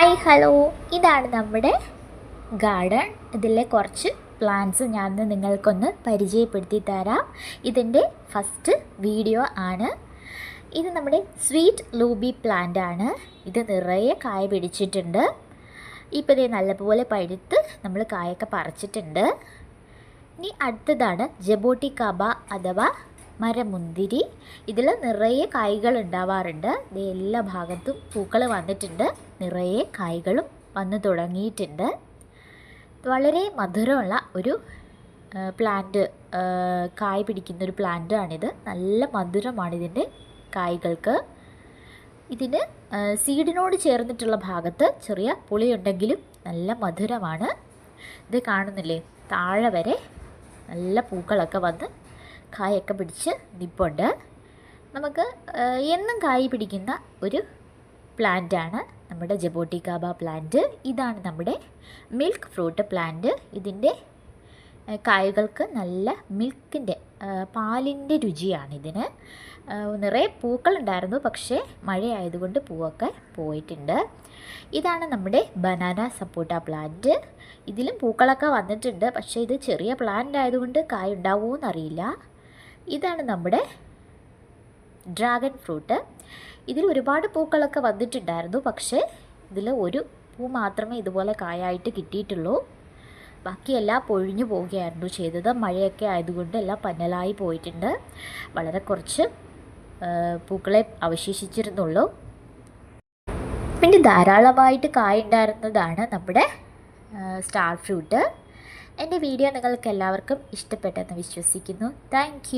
Hi hello ഇതാണ് നമ്മുടെ garden ഇതിലെ കുറച്ച് പ്ലാന്റ്സ് ഞാൻ നിങ്ങൾക്കൊന്ന് പരിചയപ്പെടുത്തി തരാം. ഇതിന്റെ ഫസ്റ്റ് വീഡിയോ ആണ്. ഇത് നമ്മുടെ സ്വീറ്റ് ലൂബി പ്ലാന്റ് ആണ്. ഇത് നിറയെ കായ പിടിച്ചിട്ടുണ്ട്. ഇപ്പോൾ ഇത് നല്ലപോലെ പഴുത്ത് നമ്മൾ കായൊക്കെ പറിച്ചിട്ടുണ്ട്. ഇനി അടുത്തതാണ് ജബോട്ടി കബ അഥവാ മരമുന്തിരി. ഇതിൽ നിറയെ കായ്കൾ ഉണ്ടാവാറുണ്ട്. എല്ലാ ഭാഗത്തും പൂക്കൾ വന്നിട്ടുണ്ട്. നിറയെ കായ്കളും വന്നു തുടങ്ങിയിട്ടുണ്ട്. വളരെ മധുരമുള്ള ഒരു പ്ലാന്റ് കായ് പിടിക്കുന്ന ഒരു പ്ലാന്റ് ആണിത്. നല്ല മധുരമാണ് ഇതിന്റെ കായ്കൾക്ക്. ഇതിന് സീഡിനോട് ചേർന്നിട്ടുള്ള ഭാഗത്ത് ചെറിയ പുളിയുണ്ടെങ്കിലും നല്ല മധുരമാണ്. ഇത് കാണുന്നില്ലേ? താഴെ വരെ നല്ല പൂക്കളൊക്കെ വന്ന് കായൊക്കെ പിടിച്ച് നിപ്പുണ്ട്. നമുക്ക് എന്നും കായ് പിടിക്കുന്ന ഒരു പ്ലാന്റാണ് നമ്മുടെ ജബോട്ടിക്കാബ പ്ലാന്റ്. ഇതാണ് നമ്മുടെ മിൽക്ക് ഫ്രൂട്ട് പ്ലാന്റ്. ഇതിന്റെ കായകൾക്ക് നല്ല മിൽക്കിന്റെ പാലിന്റെ രുചിയാണ് ഇതിന്. നിറയെ പൂക്കളുണ്ടായിരുന്നു പക്ഷേ മഴയായതുകൊണ്ട് പൂവൊക്കെ പോയിട്ടുണ്ട്. ഇതാണ് നമ്മുടെ ബനാന സപ്പോട്ട പ്ലാന്റ്. ഇതിലും പൂക്കളൊക്കെ വന്നിട്ടുണ്ട് പക്ഷേ ഇത് ചെറിയ പ്ലാന്റ് ആയതുകൊണ്ട് കായ ഉണ്ടാവുമോ എന്നറിയില്ല ഇതാണ് നമ്മുടെ ഡ്രാഗൺ ഫ്രൂട്ട് ഇതിൽ ഒരുപാട് പൂക്കളൊക്കെ വന്നിട്ടുണ്ടായിരുന്നു പക്ഷേ ഇതിൽ ഒരു പൂ മാത്രമേ ഇതുപോലെ കായായിട്ട് കിട്ടിയിട്ടുള്ളൂ. ബാക്കിയെല്ലാം പൊഴിഞ്ഞു പോവുകയായിരുന്നു ചെയ്തത്. മഴയൊക്കെ ആയതുകൊണ്ട് എല്ലാം പന്നലായി പോയിട്ടുണ്ട്. വളരെ കുറച്ച് പൂക്കളെ അവശേഷിച്ചിരുന്നുള്ളൂ. പിന്നെ ധാരാളമായിട്ട് കായ ഉണ്ടായിരുന്നതാണ് നമ്മുടെ സ്റ്റാർ ഫ്രൂട്ട് എന്റെ വീഡിയോ നിങ്ങൾക്ക് എല്ലാവർക്കും ഇഷ്ടപ്പെട്ടെന്ന് വിശ്വസിക്കുന്നു. താങ്ക്